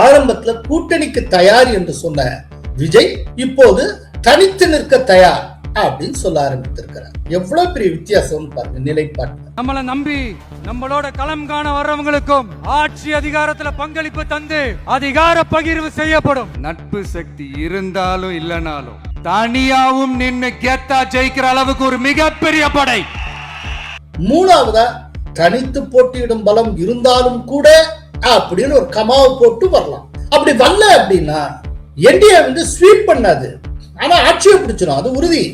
ஆரம்பத்துல கூட்டணிக்கு தயார் என்று சொன்ன விஜய் இப்போது தனித்து நிற்க தயார் அப்படின்னு சொல்ல ஆரம்பித்திருக்கிறார். எவ்வளவு பெரிய வித்தியாசம் பாருங்க நிலைப்பாட்டு நம்மளை நம்பி நம்மளோட களம் காண வர்றவங்களுக்கும் ஆட்சி அதிகாரத்துல பங்களிப்பு தந்து அதிகார பகிர்வு செய்யப்படும். நட்பு சக்தி இருந்தாலும் இல்லனாலும் தனியாவும் நின்னு கெத்தா ஜெயிக்கிற அளவுக்கு ஒரு மிகப்பெரிய படை. மூணாவதா தனித்து போட்டியிடும் பலம் இருந்தாலும் கூட அப்படின்னு ஒரு கமாவை போட்டு வரலாம். அப்படி வரல அப்படின்னா என்டிஏ வந்து ஸ்வீப் பண்ணாது. ஆனா ஆட்சியை பிடிச்சிடும் அது உறுதி.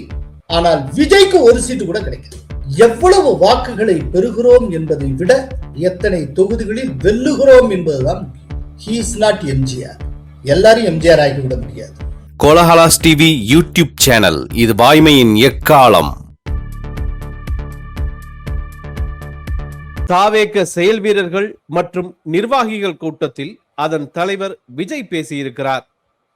ஆனால் விஜய்க்கு ஒரு சீட்டு கூட கிடைக்காது எவ்வளவு வாக்குகளை பெறுகிறோம் என்பதை விட எத்தனை தொகுதிகளில் வெல்லுகிறோம் என்பதுதான் ஹீஸ் நாட் எம்ஜிஆர் எல்லாரும் எம்ஜிஆர் ஆகிவிட முடியாது. கோலஹலாஸ் டிவி யூடியூப் சேனல் இது வாய்மையின் எக்காலம். தாவேக்க செயல் வீரர்கள் மற்றும் நிர்வாகிகள் கூட்டத்தில் அதன் தலைவர் விஜய் பேசியிருக்கிறார்.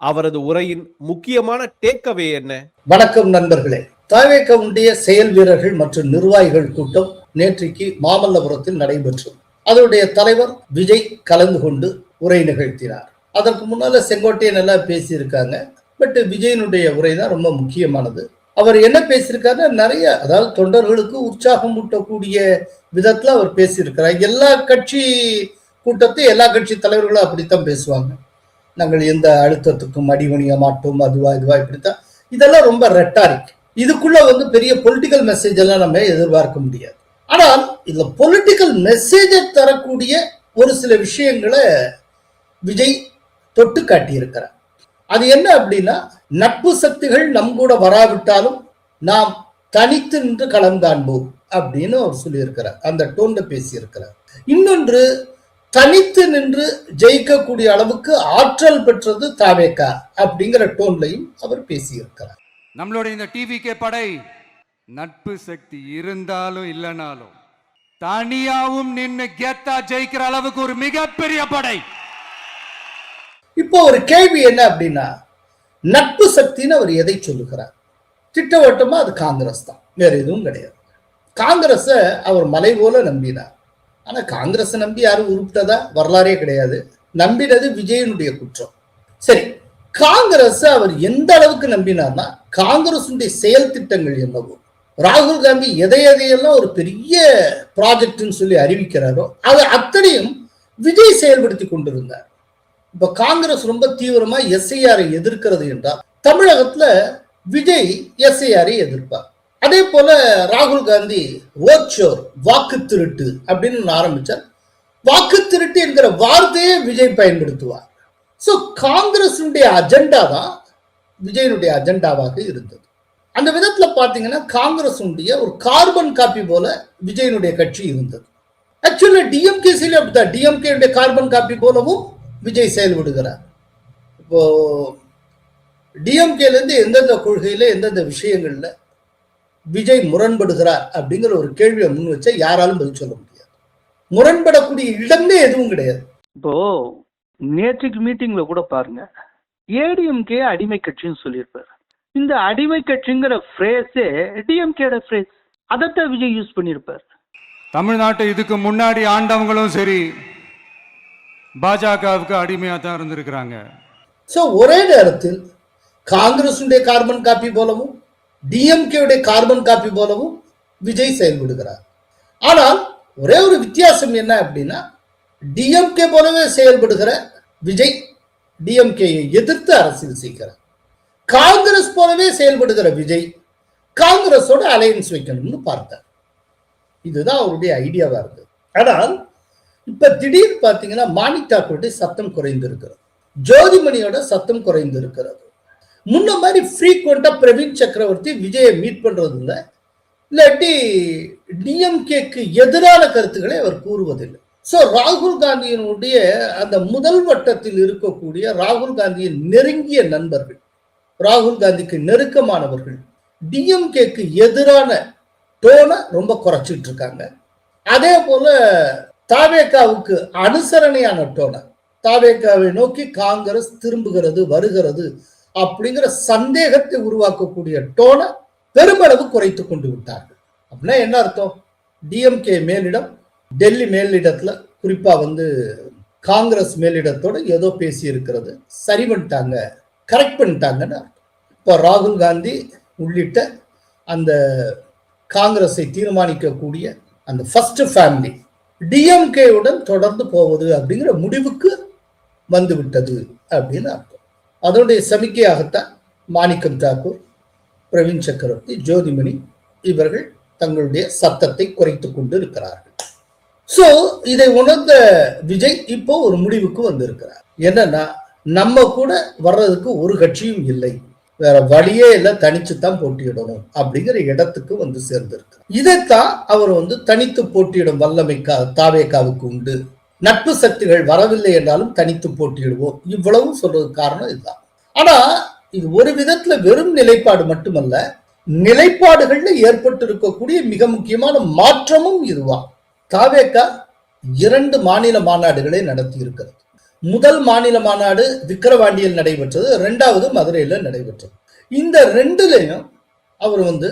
அவரது உரையின் முக்கியமான டேக்அவே என்ன? வணக்கம் நண்பர்களே. தாவேக்க உண்டிய செயல் வீரர்கள் மற்றும் நிர்வாகிகள் கூட்டம் நேற்றைக்கு மாமல்லபுரத்தில் நடைபெற்றது. அதனுடைய தலைவர் விஜய் கலந்து கொண்டு உரை நிகழ்த்தினார். அதற்கு முன்னால செங்கோட்டையன் எல்லாம் பேசியிருக்காங்க. பட் விஜயனுடைய உரை தான் ரொம்ப முக்கியமானது. அவர் என்ன பேசியிருக்காருன்னா நிறைய அதாவது தொண்டர்களுக்கு உற்சாகம் ஊட்டக்கூடிய விதத்துல அவர் பேசியிருக்கிறார். எல்லா கட்சி கூட்டத்தை எல்லா கட்சி தலைவர்களும் அப்படித்தான் பேசுவாங்க. நாங்கள் எந்த அழுத்தத்துக்கும் அடிவணிய மாட்டோம் அதுவா இதுவா இப்படித்தான். இதெல்லாம் ரொம்ப ரெட்டாரிக் இதுக்குள்ள வந்து பெரிய பொலிட்டிக்கல் மெசேஜ் எல்லாம் நம்ம எதிர்பார்க்க முடியாது. ஆனால் இதுல பொலிட்டிக்கல் மெசேஜை தரக்கூடிய ஒரு சில விஷயங்களை விஜய் தொட்டு காட்டியிருக்கிறார் அது என்ன அப்படின்னா நட்பு சக்திகள் நம் கூட வராவிட்டாலும் நாம் தனித்து நின்று கலந்தாண்போம் அப்படின்னு அவர் சொல்லியிருக்கிறார். அந்த டோன்ல பேசியிருக்கிறார். இன்னொன்று தனித்து நின்று ஜெயிக்கக்கூடிய அளவுக்கு ஆற்றல் பெற்றது தாவேக்கா அப்படிங்கிற டோன்லையும் அவர் பேசியிருக்கிறார். நம்மளுடைய இந்த டிவிகே படை நட்பு சக்தி இருந்தாலும் இல்லைனாலும் தனியாவும் நின்று கெத்தா ஜெயிக்கிற அளவுக்கு ஒரு மிகப்பெரிய படை. இப்போ ஒரு கேள்வி என்ன அப்படின்னா நட்பு சக்தின்னு அவர் எதை சொல்லுகிறார்? திட்டவட்டமா அது காங்கிரஸ் தான் வேற எதுவும் கிடையாது. காங்கிரஸை அவர் மலை போல நம்பினார். ஆனா காங்கிரஸை நம்பி யாரும் உருப்பிட்டதா? வரலாறே கிடையாது. நம்பினது விஜயனுடைய குற்றம். சரி காங்கிரஸ் அவர் எந்த அளவுக்கு நம்பினார்னா காங்கிரசுடைய செயல் திட்டங்கள் என்னவோ ராகுல் காந்தி எதை எதையெல்லாம் ஒரு பெரிய ப்ராஜெக்ட்னு சொல்லி அறிவிக்கிறாரோ அது அத்தனையும் விஜய் செயல்படுத்தி கொண்டிருந்தார். இப்ப காங்கிரஸ் ரொம்ப தீவிரமா எஸ்ஐஆரை எதிர்க்கிறது என்றால் தமிழகத்துல விஜய் எஸ்ஐஆரை எதிர்ப்பார். அதே போல ராகுல் காந்தி ஓச்சோர் வாக்கு திருட்டு அப்படின்னு ஆரம்பிச்சார். வாக்கு திருட்டு என்கிற வார்த்தையே விஜய் பயன்படுத்துவார். ஸோ காங்கிரஸுடைய அஜெண்டா தான் விஜயனுடைய அஜெண்டாவாக இருந்தது. அந்த விதத்துல பாத்தீங்கன்னா காங்கிரஸுடைய ஒரு கார்பன் காப்பி போல விஜயனுடைய கட்சி இருந்தது. ஆக்சுவலா டிஎம்கே சில அப்படித்தான். டிஎம்கே கார்பன் காப்பி போலவும் விஜய் செயல்படுகிறார். இப்போ டிஎம்கேல இருந்து எந்தெந்த கொள்கையில எந்தெந்த விஷயங்கள்ல விஜய் முரண்படுகிறார் அப்படிங்கிற ஒரு கேள்வியை முன் வச்சா யாராலும் பதில் சொல்ல முடியாது. முரண்படக்கூடிய இடமே எதுவும் கிடையாது. இப்போ நேற்றுக்கு மீட்டிங்ல கூட பாருங்க ஏடிஎம்கே அடிமை கட்சின்னு சொல்லியிருப்பாரு. இந்த அடிமை கட்சிங்கிற ஃப்ரேஸே டிஎம்கேட ஃப்ரேஸ் அதைத்தான் விஜய் யூஸ் பண்ணியிருப்பார். தமிழ்நாட்டை இதுக்கு முன்னாடி ஆண்டவங்களும் சரி பாஜகவுக்கு அடிமையாக தான் இருந்திருக்கிறாங்க. ஸோ ஒரே நேரத்தில் காங்கிரசுடைய கார்பன் காப்பி போலவும் டிஎம்கேவுடைய கார்பன் காப்பி போலவும் விஜய் செயல்படுகிறார். ஆனால் ஒரே ஒரு வித்தியாசம் என்ன அப்படின்னா டிஎம்கே போலவே செயல்படுகிற விஜய் டிஎம்கேயை எதிர்த்து அரசியல் செய்கிறார். காங்கிரஸ் போலவே செயல்படுகிற விஜய் காங்கிரஸோட அலையன்ஸ் வைக்கணும்னு பார்த்தார். இதுதான் அவருடைய ஐடியாவா இருந்தது. ஆனால் இப்ப திடீர்னு பார்த்தீங்கன்னா மாணிக் தாக்கூருடைய சத்தம் குறைந்திருக்கிறது. ஜோதிமணியோட சத்தம் குறைந்திருக்கிறது. முன்ன மாதிரி ஃப்ரீக்வெண்டா பிரவீன் சக்கரவர்த்தி விஜயை மீட் பண்றது இல்லை. இல்லாட்டி டிஎம்கேக்கு எதிரான கருத்துக்களை அவர் கூறுவதில்லை. ஸோ ராகுல் காந்தியினுடைய அந்த முதல் வட்டத்தில் இருக்கக்கூடிய ராகுல் காந்தியின் நெருங்கிய நண்பர்கள் ராகுல் காந்திக்கு நெருக்கமானவர்கள் டிஎம்கேக்கு எதிரான டோனை ரொம்ப குறைச்சிட்டு இருக்காங்க. அதே போல தாவேக்காவுக்கு அனுசரணையான டோனை. தாவேக்காவை நோக்கி காங்கிரஸ் திரும்புகிறது வருகிறது அப்படிங்கிற சந்தேகத்தை உருவாக்கக்கூடிய டோனை பெருமளவு குறைத்து கொண்டு விட்டார்கள். அப்படின்னா என்ன அர்த்தம்? டிஎம்கே மேலிடம் டெல்லி மேலிடத்துல குறிப்பா வந்து காங்கிரஸ் மேலிடத்தோட ஏதோ பேசி இருக்கிறது சரி பண்ணிட்டாங்க கரெக்ட் பண்ணிட்டாங்கன்னு இப்போ ராகுல் காந்தி உள்ளிட்ட அந்த காங்கிரஸை தீர்மானிக்கக்கூடிய அந்த ஃபர்ஸ்ட் ஃபேமிலி டிஎம்கேவுடன் தொடர்ந்து போவது அப்படிங்கிற முடிவுக்கு வந்து விட்டது அப்படின்னு அர்த்தம். அதனுடைய சமிக்கையாகத்தான் மாணிக்கம் தாக்கூர் பிரவீன் சக்கரவர்த்தி ஜோதிமணி இவர்கள் தங்களுடைய சத்தத்தை குறைத்து கொண்டு இருக்கிறார்கள் ஸோ இதை உணர்ந்த விஜய் இப்போ ஒரு முடிவுக்கு வந்திருக்கிறார். என்னன்னா நம்ம கூட வர்றதுக்கு ஒரு கட்சியும் இல்லை. வேற வழியே இல்லை தனிச்சு தான் போட்டியிடணும் அப்படிங்கிற இடத்துக்கு வந்து சேர்ந்திருக்கு. இதைத்தான் அவர் வந்து தனித்து போட்டியிடும் வல்லமைக்கா தாவேக்காவுக்கு உண்டு. நட்பு சக்திகள் வரவில்லை என்றாலும் தனித்து போட்டியிடுவோம். இவ்வளவும் சொல்றதுக்கு காரணம் இதுதான். ஆனா இது ஒரு விதத்துல வெறும் நிலைப்பாடு மட்டுமல்ல நிலைப்பாடுகள்ல ஏற்பட்டு இருக்கக்கூடிய மிக முக்கியமான மாற்றமும் இதுவா. தாவேக்கா இரண்டு மாநில மாநாடுகளை நடத்தி இருக்கிறது முதல் மாநில மாநாடு விக்கிரவாண்டியில் நடைபெற்றது ரெண்டாவது மதுரையில் நடைபெற்றது. இந்த ரெண்டுலையும் அவர் வந்து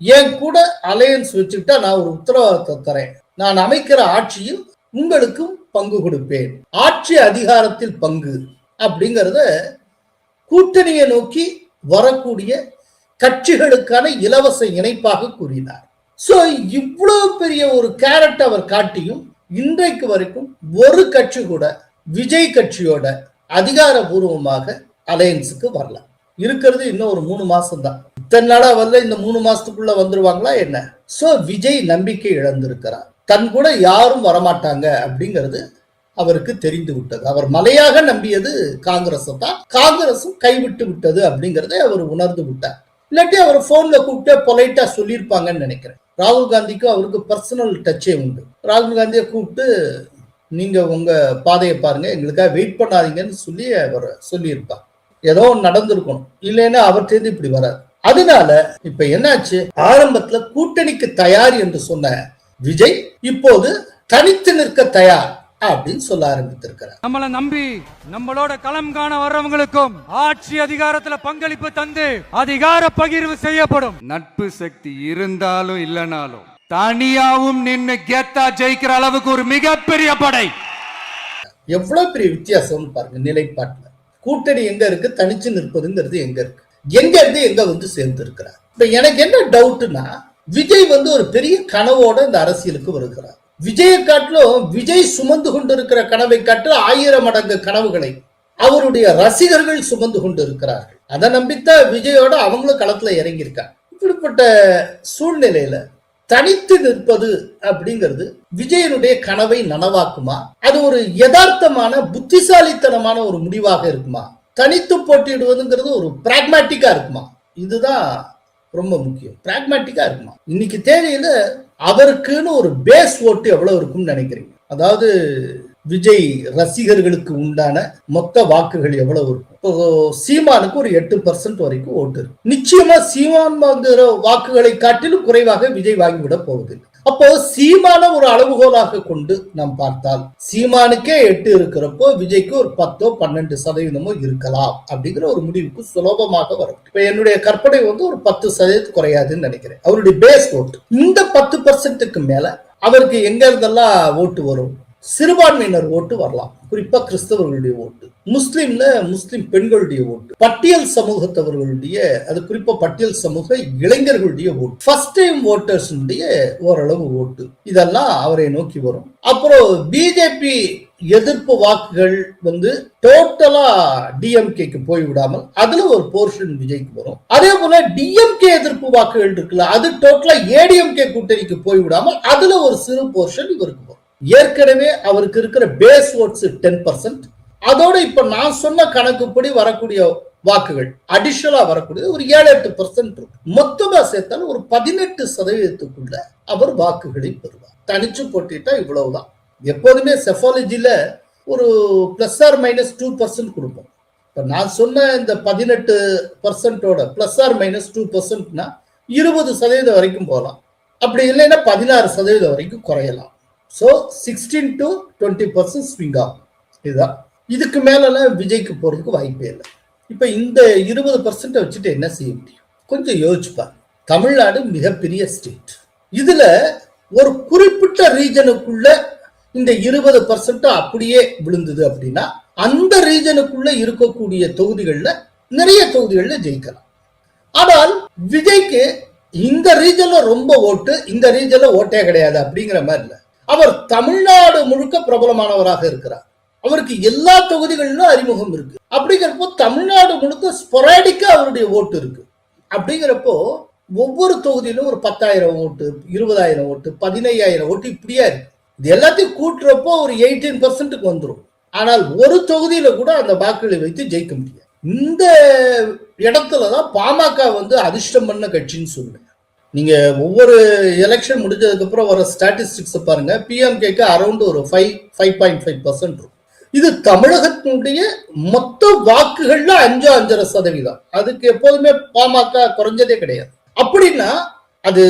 என் கூட அலையன்ஸ் வச்சுக்கிட்டா நான் ஒரு உத்தரவாதத்தை தரேன். நான் அமைக்கிற ஆட்சியில் உங்களுக்கும் பங்கு கொடுப்பேன். ஆட்சி அதிகாரத்தில் பங்கு அப்படிங்கிறத கூட்டணியை நோக்கி வரக்கூடிய கட்சிகளுக்கான இலவச இணைப்பாக கூறினார். சோ இவ்வளவு பெரிய ஒரு கேரட் அவர் காட்டியும் இன்றைக்கு வரைக்கும் ஒரு கட்சி கூட விஜய் கட்சியோட அதிகாரபூர்வமாக அலையன்ஸுக்கு வரலாம். இருக்கிறது இன்னும் ஒரு மூணு மாசம் தான் இத்தனை நாளா வரல இந்த மூணு மாசத்துக்குள்ள வந்துருவாங்களா என்ன? சோ விஜய் நம்பிக்கை இழந்திருக்கிறார். தன் கூட யாரும் வரமாட்டாங்க அப்படிங்கிறது அவருக்கு தெரிந்து விட்டது. அவர் மலையாக நம்பியது காங்கிரஸ் தான். காங்கிரசும் கைவிட்டு விட்டது அப்படிங்கறதை அவர் உணர்ந்து விட்டார். இல்லாட்டி அவர் போன்ல கூப்பிட்டு பொலைட்டா சொல்லியிருப்பாங்கன்னு நினைக்கிறேன். ராகுல் காந்திக்கும் அவருக்கு பர்சனல் டச்சே உண்டு. ராகுல் காந்தியை கூப்பிட்டு நீங்க உங்க பாதையை பாருங்க. எங்களுக்காக வெயிட் பண்ணாதீங்கன்னு சொல்லி அவர் சொல்லியிருப்பார். ஏதோ நடந்திருக்கணும். இல்லைன்னா அவர்கிட்ட இப்படி வராது. அதனால இப்ப என்னாச்சு? ஆரம்பத்துல கூட்டணிக்கு தயார் என்று சொன்ன விஜய் இப்போது தனித்து நிற்க தயார் அப்படின்னு சொல்ல ஆரம்பித்திருக்கிறார். நம்மளை நம்பி நம்மளோட களம் காண வர்றவங்களுக்கும் ஆட்சி அதிகாரத்துல பங்களிப்பு தந்து அதிகார பகிர்வு செய்யப்படும். நட்பு சக்தி இருந்தாலும் இல்லனாலும் தனியாவும் நின்று கெத்தா ஜெயிக்கிற அளவுக்கு ஒரு மிகப்பெரிய படை. எவ்வளவு பெரிய வித்தியாசம்னு பாருங்க நிலைப்பாட்டுல. கூட்டணி எங்க இருக்கு? தனிச்சு நிற்பதுங்கிறது எங்க இருக்கு? எங்க இருந்து எங்க வந்து சேர்ந்து இருக்கிறார் இப்ப எனக்கு என்ன டவுட்னா விஜய் வந்து ஒரு பெரிய கனவோட இந்த அரசியலுக்கு வருகிறார். விஜயை காட்டிலும் விஜய் சுமந்து கொண்டிருக்கிற கனவை காட்டிலும் ஆயிரம் மடங்கு கனவுகளை அவருடைய ரசிகர்கள் சுமந்து கொண்டு இருக்கிறார்கள் அதை நம்பித்தான் விஜயோட அவங்களும் களத்துல இறங்கியிருக்காங்க. இப்படிப்பட்ட சூழ்நிலையில தனித்து நிற்பது அப்படிங்கிறது விஜயனுடைய கனவை நனவாக்குமா? அது ஒரு யதார்த்தமான புத்திசாலித்தனமான ஒரு முடிவாக இருக்குமா? தனித்து போட்டியிடுவதுங்கிறது ஒரு பிராக்மேட்டிக்கா இருக்குமா? இதுதான் ரொம்ப முக்கியம். பிராக்மேட்டிக்கா இருக்குமா? இன்னைக்கு தேதியில அவருக்குன்னு ஒரு பேஸ் ஓட்டு எவ்வளவு இருக்கும்னு நினைக்கிறீங்க? அதாவது விஜய் ரசிகர்களுக்கு உண்டான மொத்த வாக்குகள் எவ்வளவு இருக்கும்? இப்போ சீமானுக்கு ஒரு எட்டு பர்சன்ட் வரைக்கும் ஓட்டு இருக்கு. நிச்சயமா சீமான் வாங்குகிற வாக்குகளை காட்டிலும் குறைவாக விஜய் வாங்கிவிட போகுது அப்போ சீமான ஒரு அளவுகோலாக கொண்டு நாம் பார்த்தால் சீமானுக்கே எட்டு இருக்கிறப்போ விஜய்க்கு ஒரு பத்தோ பன்னெண்டு சதவீதமோ இருக்கலாம் அப்படிங்கிற ஒரு முடிவுக்கு சுலபமாக வரும். இப்ப என்னுடைய கற்பனை வந்து ஒரு பத்து சதவீதம் குறையாதுன்னு நினைக்கிறேன். அவருடைய பேஸ் ஓட்டு இந்த பத்து பர்சன்ட்டுக்கு மேல அவருக்கு எங்க இருந்தெல்லாம் ஓட்டு வரும்? சிறுபான்மையினர் ஓட்டு வரலாம். குறிப்பா கிறிஸ்தவர்களுடைய ஓட்டு. முஸ்லீம்ல முஸ்லீம் பெண்களுடைய ஓட்டு. பட்டியல் சமூகத்தவர்களுடைய அது குறிப்பா பட்டியல் சமூக இளைஞர்களுடைய ஓட்டு. ஃபர்ஸ்ட் டைம் ஓட்டர்ஸுடைய ஓரளவு ஓட்டு. இதெல்லாம் அவரை நோக்கி வரும். அப்புறம் பிஜேபி எதிர்ப்பு வாக்குகள் வந்து டோட்டலா டிஎம்கேக்கு போய் விடாமல் அதுல ஒரு போர்ஷன் விஜய்க்கு வரும். அதே போல டிஎம்கே எதிர்ப்பு வாக்குகள் இருக்குல்ல அது டோட்டலா ஏடிஎம்கே கூட்டணிக்கு போய் விடாமல் அதுல ஒரு சிறு போர்ஷன் இவருக்கு வரும். ஏற்கனவே அவருக்கு இருக்கிற பேஸ் ஓட்ஸ் டென் பர்சன்ட் அதோடு இப்ப நான் சொன்ன கணக்குப்படி வரக்கூடிய வாக்குகள் அடிஷனலா வரக்கூடியது ஒரு ஏழு எட்டு பர்சன்ட் மொத்தமா சேர்த்தாலும் ஒரு பதினெட்டு சதவீதத்துக்குள்ள அவர் வாக்குகளை பெறுவார். தனிச்சு போட்டிட்டா இவ்வளவுதான். எப்போதுமே செஃபாலஜியில ஒரு plus or minus two percent கொடுப்போம். இப்ப நான் சொன்ன இந்த பதினெட்டு பர்சன்டோட பிளஸ் ஆர் மைனஸ் டூ பர்சன்ட்னா இருபது சதவீதம் வரைக்கும் போகலாம். அப்படி இல்லைன்னா பதினாறு சதவீதம் வரைக்கும் குறையலாம். So sixteen to twenty percent swing ஆகும் இதுதான். இதுக்கு மேலெல்லாம் விஜய்க்கு போகிறதுக்கு வாய்ப்பே இல்லை. இப்போ இந்த இருபது பர்சன்ட்டை வச்சுட்டு என்ன செய்ய முடியும்? கொஞ்சம் யோசிச்சுப்பார் தமிழ்நாடு மிகப்பெரிய ஸ்டேட் இதில் ஒரு குறிப்பிட்ட ரீஜனுக்குள்ள இந்த இருபது பர்சன்ட் அப்படியே விழுந்தது அப்படின்னா அந்த ரீஜனுக்குள்ள இருக்கக்கூடிய தொகுதிகளில் நிறைய தொகுதிகளில் ஜெயிக்கலாம். ஆனால் விஜய்க்கு இந்த ரீஜன்ல ரொம்ப ஓட்டு இந்த ரீஜன்ல ஓட்டே கிடையாது அப்படிங்கிற மாதிரி இல்லை. அவர் தமிழ்நாடு முழுக்க பிரபலமானவராக இருக்கிறார். அவருக்கு எல்லா தொகுதிகளிலும் அறிமுகம் இருக்கு. அப்படிங்கிறப்போ தமிழ்நாடு முழுக்க ஸ்பொராடிக்கா அவருடைய ஓட்டு இருக்கு. அப்படிங்கிறப்போ ஒவ்வொரு தொகுதியிலும் ஒரு பத்தாயிரம் ஓட்டு இருபதாயிரம் ஓட்டு பதினையாயிரம் ஓட்டு இப்படியா இருக்கு. இது எல்லாத்தையும் கூட்டுறப்போ ஒரு எயிட்டீன் பர்சன்ட்டுக்கு வந்துடும் ஆனால் ஒரு தொகுதியில கூட அந்த வாக்குகளை வைத்து ஜெயிக்க முடியாது. இந்த இடத்துலதான் பாமக வந்து அதிர்ஷ்டம் பண்ண கட்சின்னு சொல்லுவேன். நீங்க ஒவ்வொரு எலெக்ஷன் முடிஞ்சதுக்கு அப்புறம் வர ஸ்டாட்டிஸ்டிக்ஸ் பாருங்க. பிஎம்கேக்கு அரௌண்ட் ஒரு five five point five percent இருக்கும். இது தமிழகத்தினுடைய மொத்த வாக்குகள்ல அஞ்சு அஞ்சரை சதவீதம். அதுக்கு எப்போதுமே பாமக குறைஞ்சதே கிடையாது. அப்படின்னா அது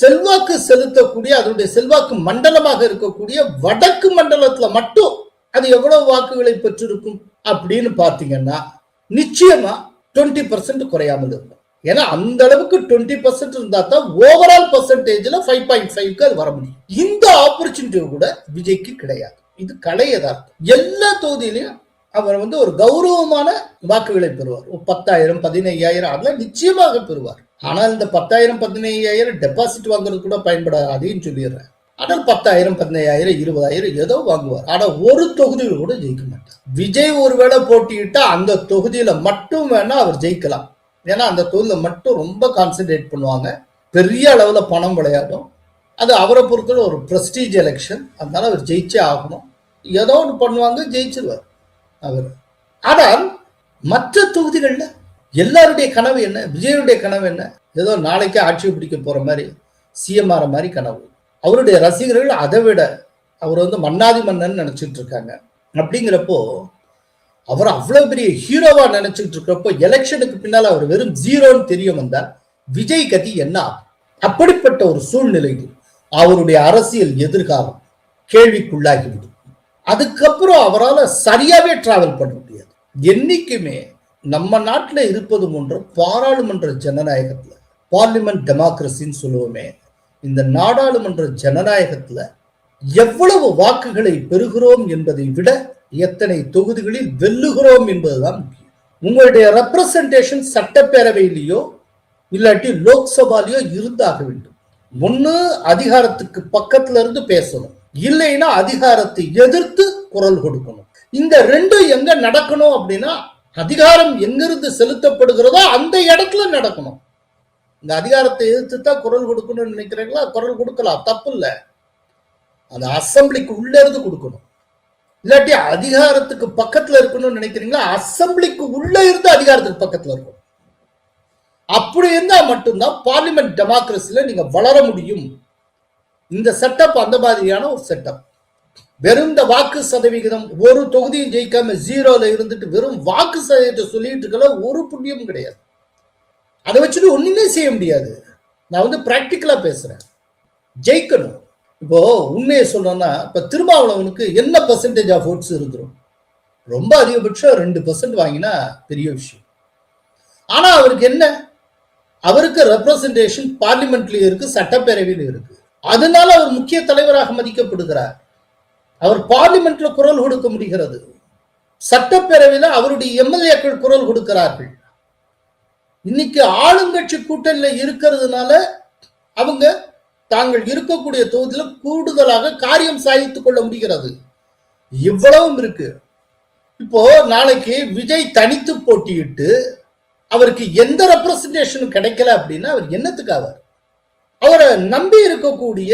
செல்வாக்கு செலுத்தக்கூடிய அதனுடைய செல்வாக்கு மண்டலமாக இருக்கக்கூடிய வடக்கு மண்டலத்துல மட்டும் அது எவ்வளவு வாக்குகளை பெற்றிருக்கும் அப்படின்னு பாத்தீங்கன்னா நிச்சயமா டுவெண்ட்டி பர்சன்ட் குறையாமல் இருக்கும். ஏன்னா அந்த அளவுக்கு டுவெண்ட்டி பர்சன்ட் இருந்தா தான் ஓவரால் பர்சன்டேஜ்ல ஃபைவ் பாயிண்ட் ஃபைவ்க்கு அது வர முடியும். இந்த ஆப்பர்ச்சுனிட்டி கூட விஜய்க்கு கிடையாது. இது கலை யதார்த்தம். எல்லா தொகுதியிலையும் அவர் வந்து ஒரு கௌரவமான வாக்குகளை பெறுவார். ஒரு பத்தாயிரம் பதினையாயிரம் அதெல்லாம் நிச்சயமாக பெறுவார். ஆனால் இந்த பத்தாயிரம் பதினையாயிரம் டெபாசிட் வாங்குறது கூட பயன்படாது அதையும் சொல்லிடுறேன். ஆனால் பத்தாயிரம் பதினையாயிரம் இருபதாயிரம் ஏதோ வாங்குவார். ஆனா ஒரு தொகுதியில் கூட ஜெயிக்க மாட்டார். விஜய் ஒருவேளை போட்டியிட்டா அந்த தொகுதியில மட்டும் வேணா அவர் ஜெயிக்கலாம். ஏன்னா அந்த தொகுதியில மட்டும் ரொம்ப கான்சென்ட்ரேட் பண்ணுவாங்க. பெரிய அளவில் பணம் விளையாடும். அது அவரை பொறுத்தவரை ஒரு ப்ரெஸ்டீஜ் எலெக்ஷன் அதனால அவர் ஜெயிச்சே ஆகணும். ஏதோ ஒன்று பண்ணுவாங்க ஜெயிச்சிருவார் அவர். ஆனால் மற்ற தொகுதிகளில் எல்லாருடைய கனவு என்ன? விஜயனுடைய கனவு என்ன? ஏதோ நாளைக்கே ஆட்சி பிடிக்க போகிற மாதிரி சிஎம் ஆகிற மாதிரி கனவு. அவருடைய ரசிகர்கள் அதை விட அவர் வந்து மன்னாதி மன்னன் நினச்சிட்டு இருக்காங்க. அப்படிங்கிறப்போ அவர் அவ்வளவு பெரிய ஹீரோவா நினைச்சிட்டு இருக்கிறப்போ எலெக்ஷனுக்கு பின்னால் அவர் வெறும் ஜீரோன்னு தெரிய வந்தார் விஜய் கதி என்ன ஆகும்? அப்படிப்பட்ட ஒரு சூழ்நிலையில் அவருடைய அரசியல் எதிர்காலம் கேள்விக்குள்ளாகிவிடும். அதுக்கப்புறம் அவரால் சரியாவே டிராவல் பண்ண முடியாது. என்னைக்குமே நம்ம நாட்டில் இருப்பது போன்ற பாராளுமன்ற ஜனநாயகத்துல பார்லிமெண்ட் டெமோக்ரஸின்னு சொல்லுவோமே இந்த நாடாளுமன்ற ஜனநாயகத்துல எவ்வளவு வாக்குகளை பெறுகிறோம் என்பதை விட எத்தனை தொகுதிகளில் வெல்லுகிறோம் என்பதுதான் முக்கியம். உங்களுடைய ரெப்ரசன்டேஷன் சட்டப்பேரவையிலேயோ இல்லாட்டி லோக்சபாலேயோ இருந்தாக வேண்டும். ஒண்ணு அதிகாரத்துக்கு பக்கத்துல இருந்து பேசணும். இல்லைன்னா அதிகாரத்தை எதிர்த்து குரல் கொடுக்கணும். இந்த ரெண்டும் எங்க நடக்கணும் அப்படின்னா அதிகாரம் எங்கிருந்து செலுத்தப்படுகிறதோ அந்த இடத்துல நடக்கணும். இந்த அதிகாரத்தை எதிர்த்து தான் குரல் கொடுக்கணும்னு நினைக்கிறீங்களா? குரல் கொடுக்கலாம். தப்பு இல்லை. அந்த அசம்பிளிக்கு உள்ளே இருந்து கொடுக்கணும். இல்லாட்டி அதிகாரத்துக்கு பக்கத்துல இருக்கணும்னு நினைக்கிறீங்களா? அசம்பிளிக்கு உள்ள இருந்து அதிகாரத்துக்கு பக்கத்துல இருக்கும் அப்படி இருந்தா மட்டும்தான் பார்லிமெண்ட் டெமோக்ரஸில நீங்க வளர முடியும். இந்த செட்டப் அந்த மாதிரியான ஒரு செட்டப் வெறும் இந்த வாக்கு சதவிகிதம் ஒரு தொகுதியும் ஜெயிக்காம ஜீரோல இருந்துட்டு வெறும் வாக்கு சதவீதத்தை சொல்லிட்டு இருக்கல ஒரு புண்ணியமும் கிடையாது. அதை வச்சுட்டு ஒண்ணுமே செய்ய முடியாது. நான் வந்து பிராக்டிக்கலா பேசுறேன். ஜெயிக்கணும். இப்போ உண்மையை சொல்லணும்னா இப்ப திருமாவளவனுக்கு என்ன பர்சன்டேஜ் ஆஃப் ஓட்ஸ் இருந்துரும்? ரொம்ப அதிகபட்சம் ரெண்டு பர்சன்ட் வாங்கினா பெரிய விஷயம். ஆனா அவருக்கு என்ன? அவருக்கு ரெப்ரசன்டேஷன் பார்லிமெண்ட்லயும் இருக்கு சட்டப்பேரவையிலும் இருக்கு. அதனால அவர் முக்கிய தலைவராக மதிக்கப்படுகிறார். அவர் பார்லிமெண்ட்ல குரல் கொடுக்க முடிகிறது. சட்டப்பேரவையில் அவருடைய எம்எல்ஏக்கள் குரல் கொடுக்கிறார்கள். இன்னைக்கு ஆளுங்கட்சி கூட்டணியில இருக்கிறதுனால அவங்க தாங்கள் இருக்கக்கூடிய தொகுதியில் கூடுதலாக காரியம் சாதித்துக் கொள்ள முடிகிறது. இவ்வளவும் இருக்கு. இப்போ நாளைக்கு விஜய் தனித்து போட்டியிட்டு அவருக்கு எந்த ரெப்ரசன்டேஷனும் கிடைக்கல அப்படின்னா அவர் என்னத்துக்கு அவர் அவரை நம்பி இருக்கக்கூடிய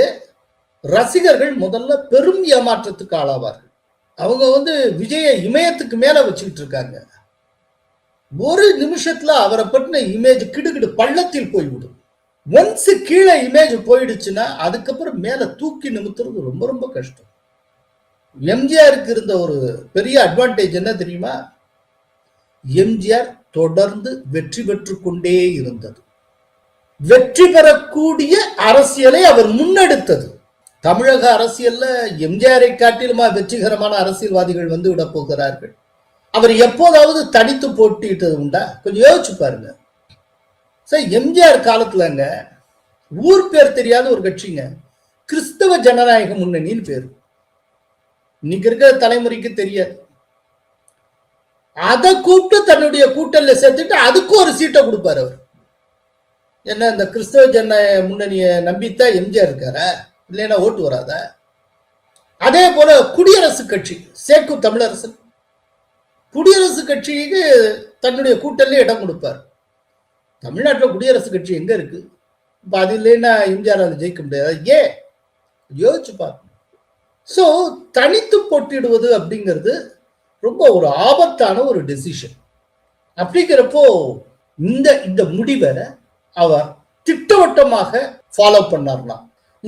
ரசிகர்கள் முதல்ல பெரும் ஏமாற்றத்துக்கு ஆளாவார்கள். அவங்க வந்து விஜயை இமயத்துக்கு மேல வச்சுக்கிட்டு இருக்காங்க. ஒரு நிமிஷத்துல அவரை பற்றின இமேஜ் கிடுகிடு பள்ளத்தில் போய்விடும். ஒன்ஸ் கீழே இமேஜ் போயிடுச்சுன்னா அதுக்கப்புறம் மேல தூக்கி நிமித்துறது ரொம்ப ரொம்ப கஷ்டம். எம்ஜிஆருக்கு இருந்த ஒரு பெரிய அட்வான்டேஜ் என்ன தெரியுமா? எம்ஜிஆர் தொடர்ந்து வெற்றி பெற்று கொண்டே இருந்தது. வெற்றி பெறக்கூடிய அரசியலை அவர் முன்னெடுத்தது. தமிழக அரசியல்ல எம்ஜிஆரை காட்டிலுமா வெற்றிகரமான அரசியல்வாதிகள் வந்து விட போகிறார்கள்? அவர் எப்போதாவது தனித்து போட்டிட்டது உண்டா? கொஞ்சம் யோசிச்சு பாருங்க. சார் எம்ஜிஆர் காலத்துலங்க ஊர் பேர் தெரியாத ஒரு கட்சிங்க. கிறிஸ்தவ ஜனநாயக முன்னணின்னு பேர். இன்னைக்கு இருக்கிற தலைமுறைக்கு தெரியாது. அதை கூப்பிட்டு தன்னுடைய கூட்டல்ல சேர்த்துட்டு அதுக்கு ஒரு சீட்டை கொடுப்பாரு அவர். என்ன இந்த கிறிஸ்தவ ஜனநாயக முன்னணியை நம்பித்தான் எம்ஜிஆர் இருக்கார? இல்லைன்னா ஓட்டு வராத? அதே போல குடியரசு கட்சி சேக்கும் தமிழரசன். குடியரசு கட்சிக்கு தன்னுடைய கூட்டல்ல இடம் கொடுப்பார். தமிழ்நாட்டில் குடியரசு கட்சி எங்க இருக்கு? இப்போ அது இல்லைன்னா எம்ஜிஆர் அதை ஜெயிக்க முடியாது. ஏன்? யோசிச்சு பார்க்கணும். ஸோ தனித்து போட்டிடுவது அப்படிங்கிறது ரொம்ப ஒரு ஆபத்தான ஒரு டெசிஷன் அப்படிங்கிறப்போ இந்த இந்த முடிவை அவர் திட்டவட்டமாக ஃபாலோ பண்ணார்னா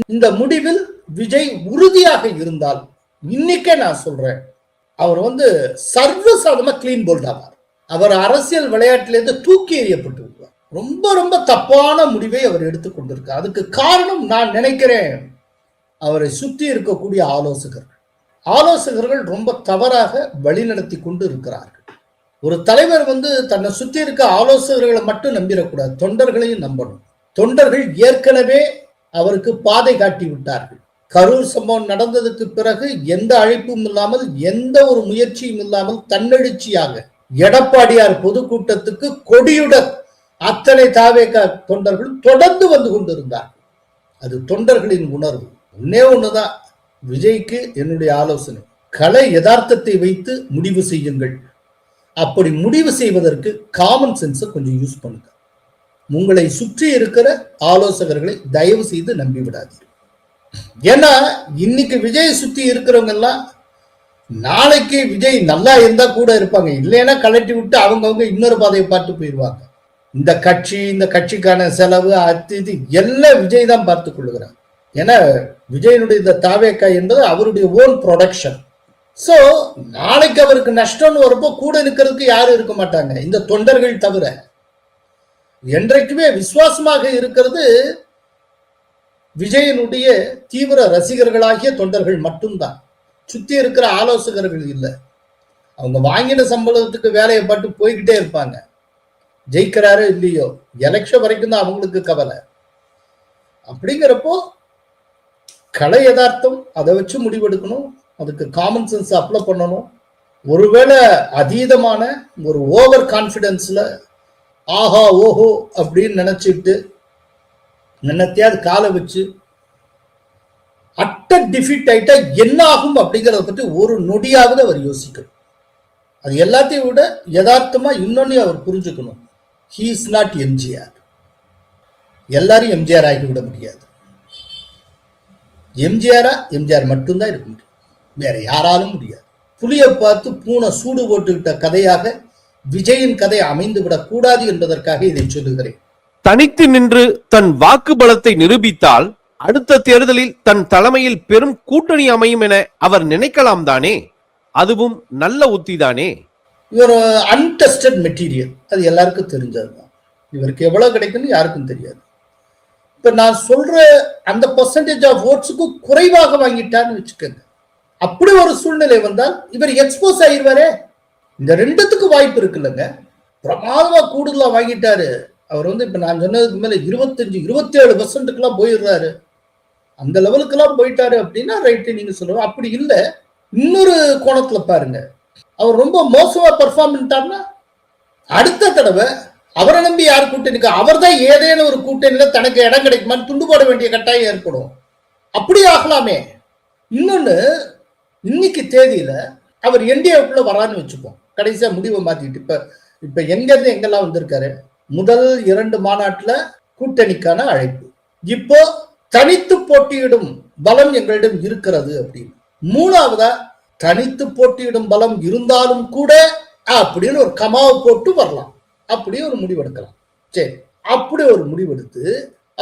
இந்த முடிவில் விஜய் உறுதியாக இருந்தால் இன்னைக்கே நான் சொல்றேன் அவர் வந்து சர்வசாதமா கிளீன் போல்ட் ஆவார். அவர் அரசியல் விளையாட்டிலிருந்து தூக்கி எறியப்பட்டு ரொம்ப ரொம்ப தப்பான முடிவை அவர் எடுத்துக்கொண்டிருக்கார் அதுக்கு காரணம் நான் நினைக்கிறேன். அவரை சுற்றி இருக்கக்கூடிய ஆலோசகர்கள் ஆலோசகர்கள் ரொம்ப தவறாக வழிநடத்தி கொண்டு இருக்கிறார்கள். ஒரு தலைவர் வந்து தன்னை சுற்றி இருக்க ஆலோசகர்களை மட்டும் நம்பிடக்கூடாது. தொண்டர்களையும் நம்பணும். தொண்டர்கள் ஏற்கனவே அவருக்கு பாதை காட்டி விட்டார்கள். கரூர் சம்பவம் நடந்ததுக்கு பிறகு எந்த அழைப்பும் இல்லாமல் எந்த ஒரு முயற்சியும் இல்லாமல் தன்னெழுச்சியாக எடப்பாடியார் பொதுக்கூட்டத்துக்கு கொடியுடன் அத்தனை தாவேக தொண்டர்கள் தொடர்ந்து வந்து கொண்டிருந்தார். அது தொண்டர்களின் உணர்வு. ஒன்னே ஒண்ணுதான். விஜய்க்கு என்னுடைய ஆலோசனை. கலை யதார்த்தத்தை வைத்து முடிவு செய்யுங்கள். அப்படி முடிவு செய்வதற்கு காமன் சென்ஸை கொஞ்சம் யூஸ் பண்ணுங்க. உங்களை சுற்றி இருக்கிற ஆலோசகர்களை தயவு செய்து நம்பி விடாதீர்கள் ஏன்னா இன்னைக்கு விஜய் சுத்தி இருக்கிறவங்க எல்லாம் நாளைக்கு விஜய் நல்லா இருந்தா கூட இருப்பாங்க. இல்லைன்னா கலட்டி விட்டு அவங்கவுங்க இன்னொரு பாதையை பார்த்து போயிடுவாங்க இந்த கட்சி இந்த கட்சிக்கான செலவு அது இது எல்லாம் விஜய் தான் பார்த்து கொள்ளுகிறார் ஏன்னா விஜயனுடைய இந்த தாவேக்கா என்பது அவருடைய ஓன் ப்ரொடக்ஷன் ஸோ நாளைக்கு அவருக்கு நஷ்டம்னு வரப்போ கூட இருக்கிறதுக்கு யாரும் இருக்க மாட்டாங்க. இந்த தொண்டர்கள் தவிர. என்றைக்குமே விசுவாசமாக இருக்கிறது விஜயனுடைய தீவிர ரசிகர்களாகிய தொண்டர்கள் மட்டும்தான். சுத்தி இருக்கிற ஆலோசகர்கள் இல்லை. அவங்க வாங்கின சம்பளத்துக்கு வேலையை பட்டு போய்கிட்டே இருப்பாங்க. ஜெயிக்கிறாரோ இல்லையோ? எலெக்ஷன் வரைக்கும் தான் அவங்களுக்கு கவலை. அப்படிங்கிறப்போ கலை யதார்த்தம் அதை வச்சு முடிவெடுக்கணும். அதுக்கு காமன் சென்ஸ் அப்ளை பண்ணணும். ஒருவேளை அதீதமான ஒரு ஓவர் கான்ஃபிடென்ஸ்ல ஆஹா ஓஹோ அப்படின்னு நினைச்சிட்டு நினைத்தையாவது காலை வச்சு அட்ட டிஃபிட் ஆயிட்டா என்ன ஆகும் அப்படிங்கிறத பற்றி ஒரு நொடியாவது அவர் யோசிக்கணும். அது எல்லாத்தையும் விட யதார்த்தமா இன்னொன்னு அவர் புரிஞ்சுக்கணும். ஹீ இஸ் நாட் எம்ஜிஆர் எல்லாரும் எம்ஜிஆர் ஆகிவிட முடியாது. எம்ஜிஆரா எம்ஜிஆர் மட்டும்தான் இருக்க முடியும். வேற யாராலும் முடியாது. புலியை பார்த்து பூனை சூடு போட்டுக்கிட்ட கதையாக விஜயின் கதை அமைந்து விடக்கூடாது என்பதற்காக இதை சொல்லுகிறேன். தனித்து நின்று தன் வாக்கு பலத்தை நிரூபித்தால் அடுத்த தேர்தலில் தன் தலைமையில் பெரும் கூட்டணி அமையும் என அவர் நினைக்கலாம் தானே? அதுவும் நல்ல உத்திதானே இவர் அன்டெஸ்டட் மெட்டீரியல் அது எல்லாருக்கும் தெரிஞ்சதுதான். இவருக்கு எவ்வளோ கிடைக்குன்னு யாருக்கும் தெரியாது. இப்போ நான் சொல்ற அந்த பர்சன்டேஜ் ஆஃப் ஓட்ஸுக்கு குறைவாக வாங்கிட்டான்னு வச்சுக்கோங்க. அப்படி ஒரு சூழ்நிலை வந்தால் இவர் எக்ஸ்போஸ் ஆயிடுவாரே இந்த ரெண்டுத்துக்கு வாய்ப்பு இருக்குல்லங்க. பிரமாதமாக கூடுதலாக வாங்கிட்டாரு. அவர் வந்து இப்போ நான் சொன்னதுக்கு மேலே இருபத்தஞ்சு இருபத்தி ஏழு பர்சன்ட்டுக்கெல்லாம் போயிடுறாரு. அந்த லெவலுக்கெல்லாம் போயிட்டாரு அப்படின்னா ரைட்டு நீங்கள் சொல்லுவோம் அப்படி இல்லை. இன்னொரு கோணத்தில் பாருங்கள் அவர் ரொம்ப மோசமா பெர்ஃபார்ம் பண்ணிட்டார்னா அடுத்த தடவை அவரை நம்பி யார் கூட்டணிக்கு அவர் தான் ஏதேனும் ஒரு கூட்டணியில தனக்கு இடம் கிடைக்குமான்னு துண்டு போட வேண்டிய கட்டாயம் ஏற்படும். அப்படி ஆகலாமே. இன்னொன்னு இன்னைக்கு தேதியில அவர் என்டிஏக்குள்ள வரான்னு வச்சுப்போம். கடைசியா முடிவை மாத்திட்டு இப்ப இப்ப எங்க இருந்து எங்கெல்லாம் வந்திருக்காரு? முதல் இரண்டு மாநாட்டுல கூட்டணிக்கான அழைப்பு. இப்போ தனித்து போட்டியிடும் பலம் எங்களிடம் இருக்கிறது அப்படின்னு. மூணாவதா தனித்து போட்டியிடும் பலம் இருந்தாலும் கூட அப்படின்னு ஒரு கமாவை போட்டு வரலாம். அப்படி ஒரு முடிவெடுக்கலாம். சரி அப்படி ஒரு முடிவெடுத்து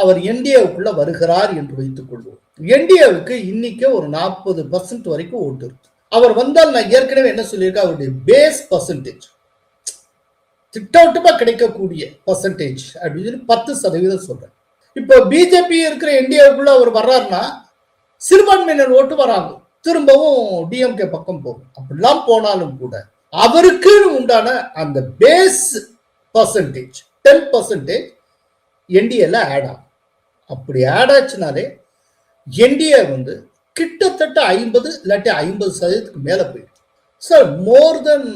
அவர் என்டிஏவுக்குள்ள வருகிறார் என்று வைத்துக் கொள்வோம். என்டிஏவுக்கு இன்னைக்கு ஒரு நாற்பது பர்சன்ட் வரைக்கும் ஓட்டு இருக்கு. அவர் வந்தால் நான் ஏற்கனவே என்ன சொல்லியிருக்கேன்? அவருடைய பேஸ் பர்சன்டேஜ் திட்டவட்டமா கிடைக்கக்கூடிய பர்சன்டேஜ் அப்படின்னு சொல்லி பத்து சதவீதம் சொல்றேன். இப்போ பிஜேபி இருக்கிற என்டிஏவுக்குள்ள அவர் வர்றாருன்னா சிறுபான்மையினர் ஓட்டு வராங்க. திரும்பவும் டிஎம்கே பக்கம் போகும். அப்படிலாம் போனாலும் கூட அவருக்கு உண்டான அந்த பேஸ் பர்சன்டேஜ் டென் பர்சன்டேஜ் என்டிஏல ஆட் ஆகும். அப்படி ஆட் ஆச்சுனாலே என்டிஏ வந்து கிட்டத்தட்ட ஐம்பது இல்லாட்டி ஐம்பது சதவீதத்துக்கு மேலே போயிடும். Sir more than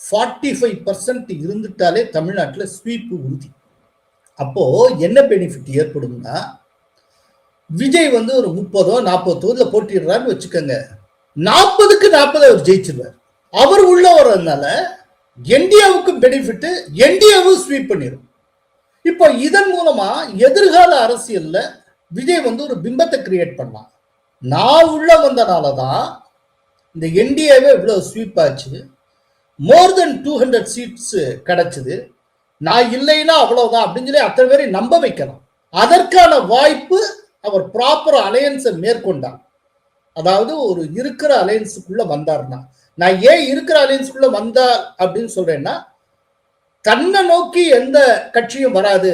forty five percent இருந்துட்டாலே தமிழ்நாட்டில் ஸ்வீப்பு உறுதி. அப்போது என்ன பெனிஃபிட் ஏற்படும்னா விஜய் வந்து ஒரு முப்பதோ நாற்பது தொகுதியில போட்டிடுறாருன்னு வச்சுக்கோங்க. நாற்பதுக்கு நாற்பது அவர் ஜெயிச்சிருவார். அவர் உள்ள வர்றதுனால என்டிஏவுக்கும் பெனிஃபிட் என்டிஏவும் ஸ்வீப் பண்ணிடும் இப்போ இதன் மூலமா எதிர்கால அரசியல்ல விஜய் வந்து ஒரு பிம்பத்தை கிரியேட் பண்ணலாம். நான் உள்ள வந்தனால தான் இந்த என்டிஏவே இவ்வளோ ஸ்வீப் ஆச்சு. More than two hundred seats கிடைச்சது. நான் இல்லைன்னா அவ்வளோதான் அப்படின்னு சொல்லி அத்தனை பேரை நம்ப வைக்கணும். அதற்கான வாய்ப்பு அவர் ப்ராப்பர் அலையன்ஸை மேற்கொண்டார். அதாவது ஒரு இருக்கிற அலையன்ஸுக்குள்ள வந்தார்னா. நான் ஏன் இருக்கிற அலையன்ஸுக்குள்ள வந்தார் அப்படின்னு சொல்றேன்னா தன்னை நோக்கி எந்த கட்சியும் வராது.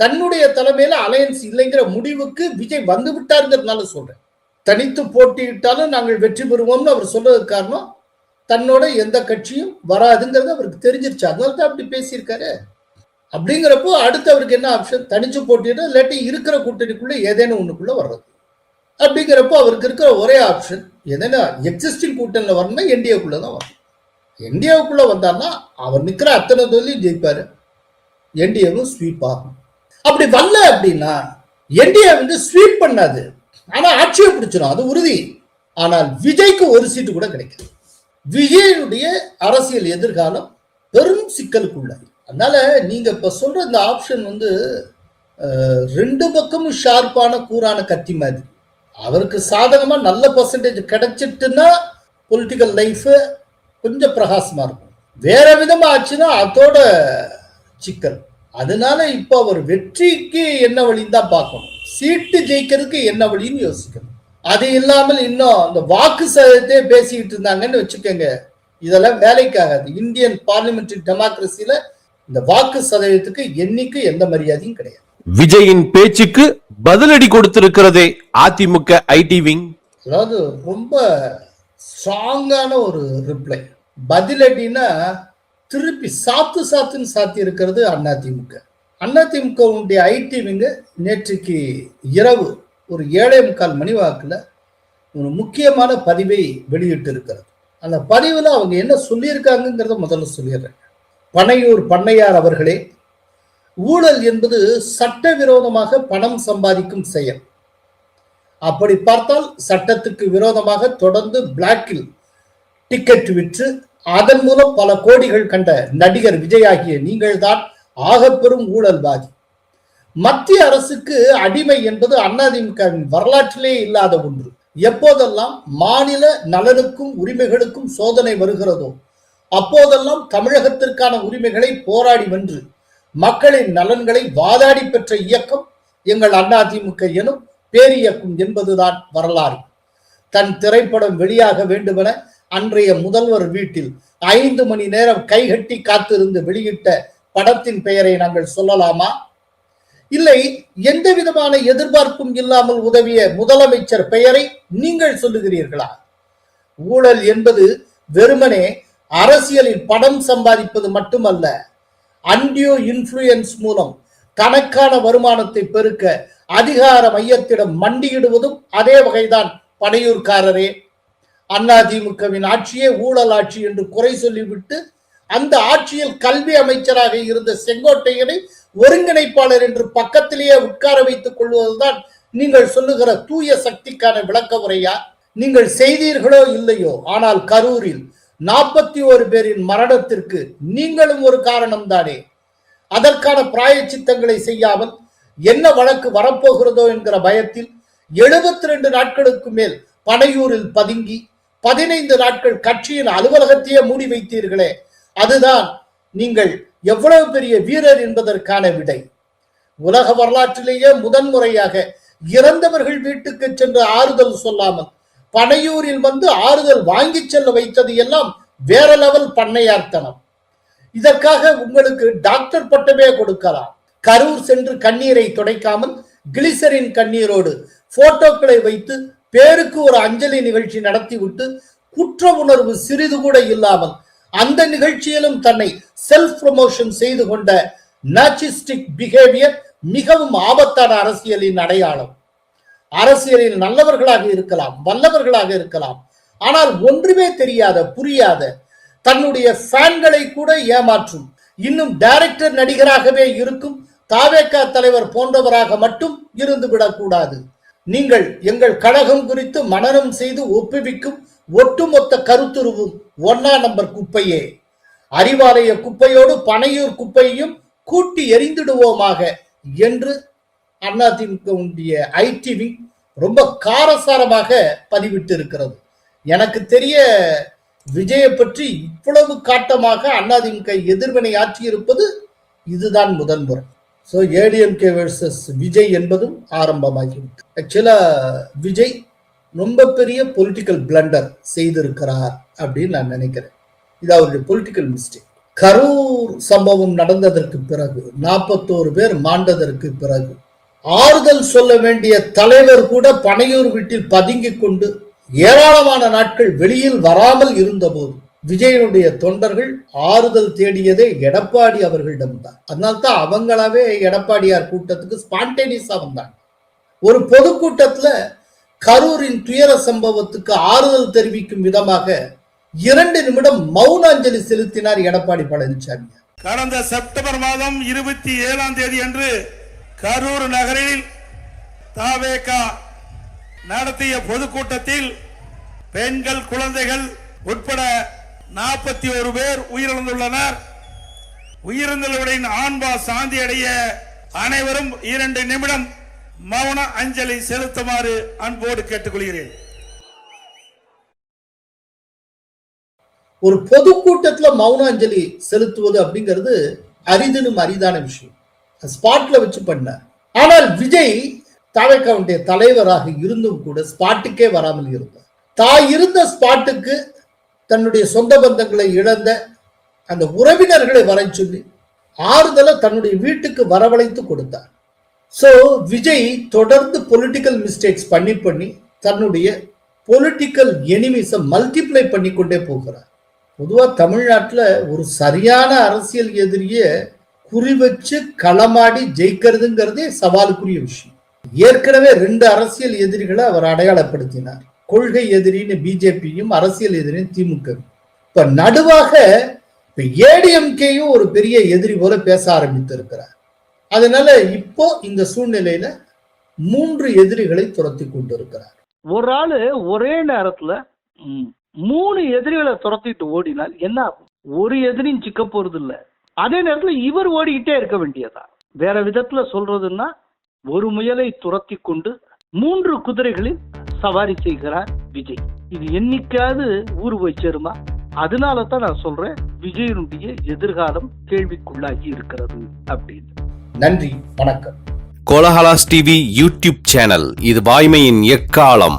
தன்னுடைய தலைமையில அலையன்ஸ் இல்லைங்கிற முடிவுக்கு விஜய் வந்து விட்டாருங்கிறதுனால சொல்றேன். தனித்து போட்டியிட்டாலும் நாங்கள் வெற்றி பெறுவோம்னு அவர் சொல்றதுக்கு காரணம் தன்னோட எந்த கட்சியும் வராதுங்கிறது அவருக்கு தெரிஞ்சிருச்சு. அதனால தான் அப்படி பேசியிருக்காரு. அப்படிங்கிறப்போ அடுத்து அவருக்கு என்ன ஆப்ஷன் தனிச்சு போட்டிட்டு இல்லாட்டி இருக்கிற கூட்டணிக்குள்ளே ஏதேனும் ஒன்றுக்குள்ளே வர்றது. அப்படிங்கிறப்போ அவருக்கு இருக்கிற ஒரே ஆப்ஷன் எதனா எக்ஸிஸ்டிங் கூட்டணியில் வரணும்னா என்டிஏக்குள்ளே தான் வரணும். என்டிஏவுக்குள்ள வந்தார்னா அவர் நிற்கிற அத்தனை தொழிலையும் ஜெயிப்பார். என்டிஏவும் ஸ்வீப் ஆகும். அப்படி வரல அப்படின்னா என்டிஏ வந்து ஸ்வீப் பண்ணாது. ஆனால் ஆட்சியை பிடிச்சிடும் அது உறுதி. ஆனால் விஜய்க்கு ஒரு சீட்டு கூட கிடைக்காது விஜயனுடைய அரசியல் எதிர்காலம் பெரும் சிக்கலுக்குள்ள அதனால நீங்க இப்ப சொல்ற இந்த ஆப்ஷன் வந்து ரெண்டு பக்கமும் ஷார்ப்பான கூரான கத்தி மாதிரி. அவருக்கு சாதகமா நல்ல பர்சன்டேஜ் கிடைச்சிட்டுன்னா பொலிட்டிக்கல் லைஃப் கொஞ்சம் பிரகாசமா இருக்கும். வேற விதமா ஆச்சுன்னா அதோட சிக்கல். அதனால இப்போ அவர் வெற்றிக்கு என்ன வழின்னு தான் பார்க்கணும். சீட்டு ஜெயிக்கிறதுக்கு என்ன வழின்னு யோசிக்கணும். அது இல்லாமல் இன்னும் அந்த வாக்கு சதவீதத்தை பேசிக்கிட்டு இருந்தாங்கன்னு வச்சுக்கோங்க. இதெல்லாம் வேலைக்காகாது. இந்தியன் பார்லிமெண்ட்ரி டெமோக்ரஸியில் இந்த வாக்கு சதவீதத்துக்கு என்னைக்கு எந்த மரியாதையும் கிடையாது. விஜயின் பேச்சுக்கு பதிலடி கொடுத்திருக்கிறதே அதிமுக ஐடி விங். அதாவது ரொம்ப ஸ்ட்ராங்கான ஒரு ரிப்ளை பதிலடினா திருப்பி சாத்து சாத்துன்னு சாத்தி இருக்கிறது அதிமுக அதிமுகவுடைய ஐடி விங்கு நேற்றுக்கு இரவு ஒரு ஏழே முக்கால் மணி வாக்குல ஒரு முக்கியமான பதிவை வெளியிட்டு இருக்கிறது அந்த பதிவில் அவங்க என்ன சொல்லியிருக்காங்கங்கிறத முதல்ல சொல்லிடுறேன். பனையூர் பண்ணையார் அவர்களே ஊழல் என்பது சட்டவிரோதமாக பணம் சம்பாதிக்கும் செயல். அப்படி பார்த்தால் சட்டத்துக்கு விரோதமாக தொடர்ந்து பிளாக்கில் டிக்கெட் விற்று அதன் மூலம் பல கோடிகள் கண்ட நடிகர் விஜய் ஆகிய நீங்கள்தான் ஆகப்பெரும் ஊழல்வாதி. மத்திய அரசுக்கு அடிமை என்பது அதிமுகவின் வரலாற்றிலே இல்லாத ஒன்று. எப்போதெல்லாம் மாநில நலனுக்கும் உரிமைகளுக்கும் சோதனை வருகிறதோ அப்போதெல்லாம் தமிழகத்திற்கான உரிமைகளை போராடி வென்று மக்களின் நலன்களை வாதாடி பெற்ற இயக்கம் எங்கள் அதிமுக எனும் பேரியக்கம் என்பதுதான் வரலாறு. தன் திரைப்படம் வெளியாக வேண்டுமென அன்றைய முதல்வர் வீட்டில் ஐந்து மணி நேரம் கைகட்டி காத்திருந்து வெளியிட்ட படத்தின் பெயரை நாங்கள் சொல்லலாமா? இல்லை எந்த விதமான எதிர்பார்ப்பும் இல்லாமல் உதவிய முதலமைச்சர் பெயரை நீங்கள் சொல்லுகிறீர்களா? ஊழல் என்பது வெறுமனே அரசியலில் பணம் சம்பாதிப்பது மட்டுமல்ல அன்டியோ இன்ஃப்ளூயன்ஸ் மூலம் தனக்கான வருமானத்தை பெருக்க அதிகார மையத்திடம் மண்டியிடுவதும் அதே வகைதான் படையூர்காரரே அதிமுகவின் ஆட்சியே ஊழல் ஆட்சி என்று குறை சொல்லிவிட்டு அந்த ஆட்சியில் கல்வி அமைச்சராக இருந்த செங்கோட்டையனை ஒருங்கிணைப்பாளர் என்று பக்கத்திலேயே உட்கார வைத்துக் கொள்வதுதான் நீங்கள் சொல்லுகிற தூய சக்திக்கான விளக்க உரையா? நீங்கள் செய்தீர்களோ இல்லையோ? ஆனால் கரூரில் நாற்பத்தி ஒரு பேரின் மரணத்திற்கு நீங்களும் ஒரு காரணம் தானே? அதற்கான பிராயச்சித்தங்களை செய்யாமல் என்ன வழக்கு வரப்போகிறதோ என்கிற பயத்தில் எழுபத்தி ரெண்டு நாட்களுக்கு மேல் பனையூரில் பதுங்கி பதினைந்து நாட்கள் கட்சியின் அலுவலகத்தையே மூடி வைத்தீர்களே அதுதான் நீங்கள் எவ்வளவு பெரிய வீரர் என்பதற்கான விடை. உலக வரலாற்றிலேயே முதன்முறையாக இறந்தவர்கள் வீட்டுக்கு சென்று ஆறுதல் சொல்லாமல் பனையூரில் வந்து ஆறுதல் வாங்கி செல்ல வைத்தது எல்லாம் வேற லெவல் பண்ணையார்த்தனம் இதற்காக உங்களுக்கு டாக்டர் பட்டமே கொடுக்கலாம். கரூர் சென்று கண்ணீரை துடைக்காமல் கிளிசரின் கண்ணீரோடு போட்டோக்களை வைத்து பேருக்கு ஒரு அஞ்சலி நிகழ்ச்சி நடத்திவிட்டு குற்ற உணர்வு சிறிது கூட இல்லாமல் அந்த நிகழ்ச்சியிலும் தன்னை செல்ஃப் ப்ரமோஷன் செய்து கொண்ட நாச்சிஸ்டிக் பிஹேவியர் மிகவும் ஆபத்தான அரசியலின் அடையாளம். அரசியலில் நல்லவர்களாக இருக்கலாம் வல்லவர்களாக இருக்கலாம். ஆனால் ஒன்றுமே தெரியாத புரியாத தன்னுடைய ஃபேன்களை கூட ஏமாற்றும் இன்னும் டைரக்டர் நடிகராகவே இருக்கும் தாவேக்கா தலைவர் போன்றவராக மட்டும் இருந்து விடக்கூடாது. நீங்கள் எங்கள் கழகம் குறித்து மனனம் செய்து ஒப்புவிக்கும் ஒட்டுமொத்த கருத்துருவும் ஒன்னா நம்பர் குப்பையே. அறிவாலய குப்பையோடு பனையூர் குப்பையையும் கூட்டி எரிந்திடுவோமாக என்று அதிமுகவுடைய ஐடி விங் ரொம்ப காரசாரமாக பதிவிட்டு இருக்கிறது எனக்கு தெரிய விஜயை பற்றி இவ்வளவு காட்டமாக அதிமுக எதிர்வினை ஆற்றியிருப்பது இதுதான் முதல் முறை. ஸோ ஏடிஎம்கே வெர்சஸ் விஜய் என்பதும் ஆரம்பமாகிவிட்டது. ஆக்சுவலாக விஜய் ரொம்ப பெரிய பொலிட்டிக்கல் பிளண்டர் செய்திருக்கிறார் அப்படின்னு நான் நினைக்கிறேன். இது அவருடைய பொலிட்டிக்கல் மிஸ்டேக் கரூர் சம்பவம் நடந்ததற்கு பிறகு நாற்பத்தோரு பேர் மாண்டதற்கு பிறகு ஆறுதல் சொல்ல வேண்டிய தலைவர் கூட பனையூர் வீட்டில் பதுங்கிக் கொண்டு ஏராளமான நாட்கள் வெளியில் வராமல் இருந்தபோது விஜயனுடைய தொண்டர்கள் ஆறுதல் தேடியதே எடப்பாடி அவர்களிடம்தான் அதனால்தான் அவங்களாவே எடப்பாடியார் கூட்டத்துக்கு ஸ்பான்டேனியஸா வந்தாங்க. ஒரு பொதுக்கூட்டத்துல கரூரின் துயர சம்பவத்துக்கு ஆறுதல் தெரிவிக்கும் விதமாக இரண்டு நிமிடம் மௌன அஞ்சலி செலுத்தினார் எடப்பாடி பழனிசாமி கடந்த செப்டம்பர் மாதம் இருபத்தி ஏழாம் தேதி அன்று கரூர் நகரில் தாவேகா நடத்திய பொதுக்கூட்டத்தில் பெண்கள் குழந்தைகள் உட்பட நாற்பத்தி ஒரு பேர் உயிரிழந்துள்ளனர். உயிரிழந்தவர்களின் ஆன்மா சாந்தி அடைய அனைவரும் இரண்டு நிமிடம் மௌன அஞ்சலி செலுத்துமாறு அன்போடு கேட்டுக்கொள்கிறேன். ஒரு பொதுக்கூட்டத்துல மௌன அஞ்சலி செலுத்துவது அப்படிங்கிறது அரிதனும் அரிதான விஷயம். ஸ்பாட்ல வச்சு பண்ணார் ஆனால் விஜய் தாவேக்காவுடைய தலைவராக இருந்தும் கூட ஸ்பாட்டுக்கே வராமல் இருந்தார். தான் இருந்த ஸ்பாட்டுக்கு தன்னுடைய சொந்த பந்தங்களை இழந்த அந்த உறவினர்களை வர சொல்லி ஆறுதலை தன்னுடைய வீட்டுக்கு வரவழைத்து கொடுத்தார். ஸோ விஜய் தொடர்ந்து பொலிட்டிக்கல் மிஸ்டேக்ஸ் பண்ணி பண்ணி தன்னுடைய பொலிட்டிக்கல் எனிமிஸை மல்டிப்ளை பண்ணி கொண்டே போகிறார். பொதுவாக தமிழ்நாட்டில் ஒரு சரியான அரசியல் எதிரியை குறி வச்சு களமாடி ஜெயிக்கிறதுங்கிறதே சவாலுக்குரிய விஷயம். ஏற்கனவே ரெண்டு அரசியல் எதிரிகளை அவர் அடையாளப்படுத்தினார். கொள்கை எதிரின்னு பிஜேபியும் அரசியல் எதிரின்னு திமுக இப்ப நடுவாக இப்ப ஏடிஎம்கேயும் ஒரு பெரிய எதிரி போல பேச ஆரம்பித்து இருக்கிறார் அதனால இப்போ இந்த சூழ்நிலையில மூன்று எதிரிகளை துரத்தி கொண்டிருக்கிறார். ஒரு ஆளு ஒரே நேரத்துல மூணு எதிரிகளை துரத்திட்டு ஓடினால் என்ன ஆகும்? ஒரு எதிரியும் சிக்க போறது இல்லை அதே நேரத்துல இவர் ஓடிக்கிட்டே இருக்க வேண்டியதா வேற விதத்துல சொல்றதுன்னா ஒரு முயலை துரத்தி கொண்டு மூன்று குதிரைகளில் சவாரி செய்கிறார் விஜய். இது என்னைக்காவது ஊர் போய் சேருமா? அதனால தான் நான் சொல்றேன் விஜயனுடைய எதிர்காலம் கேள்விக்குள்ளாகி இருக்கிறது அப்படின்னு. நன்றி வணக்கம். கோலஹலாஸ் டிவி யூடியூப் சேனல் இது வாய்மையின் எக்காலம்.